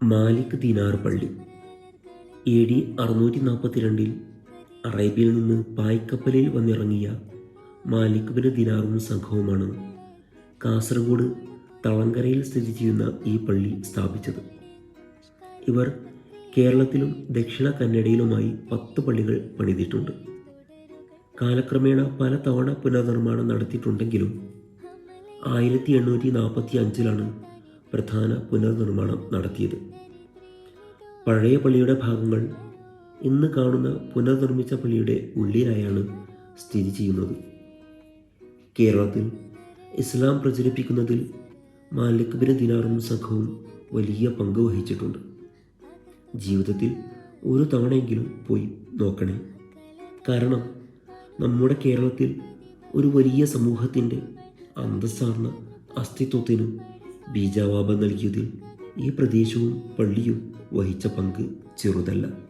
മാലിക് ദിനാർ പള്ളി. A D അറുന്നൂറ്റി നാൽപ്പത്തിരണ്ടിൽ അറേബ്യയിൽ നിന്ന് പായ്ക്കപ്പലിൽ വന്നിറങ്ങിയ മാലിക് ബിന് ദിനാറും സംഘവുമാണ് കാസർഗോഡ് തളങ്കരയിൽ സ്ഥിതി ചെയ്യുന്ന ഈ പള്ളി സ്ഥാപിച്ചത്. ഇവർ കേരളത്തിലും ദക്ഷിണ കന്നഡയിലുമായി പത്ത് പള്ളികൾ പണിതിട്ടുണ്ട്. കാലക്രമേണ പല തവണ പുനർനിർമ്മാണം നടത്തിയിട്ടുണ്ടെങ്കിലും ആയിരത്തി എണ്ണൂറ്റി നാൽപ്പത്തി അഞ്ചിലാണ് പ്രധാന പുനർനിർമ്മാണം നടത്തിയത്. പഴയ പള്ളിയുടെ ഭാഗങ്ങൾ ഇന്ന് കാണുന്ന പുനർനിർമ്മിച്ച പള്ളിയുടെ ഉള്ളിലായാണ് സ്ഥിതി ചെയ്യുന്നത്. കേരളത്തിൽ ഇസ്ലാം പ്രചരിപ്പിക്കുന്നതിൽ മാലിക് ബിൻ ദിനാറും സംഘവും വലിയ പങ്ക് വഹിച്ചിട്ടുണ്ട്. ജീവിതത്തിൽ ഒരു തവണയെങ്കിലും പോയി നോക്കണേ. കാരണം നമ്മുടെ കേരളത്തിൽ ഒരു വലിയ സമൂഹത്തിന്റെ അന്തസ്സാർന്ന അസ്തിത്വത്തിന് ബീജാവാപം നൽകിയതിൽ ഈ പ്രദേശവും പള്ളിയും വഹിച്ച പങ്ക് ചെറുതല്ല.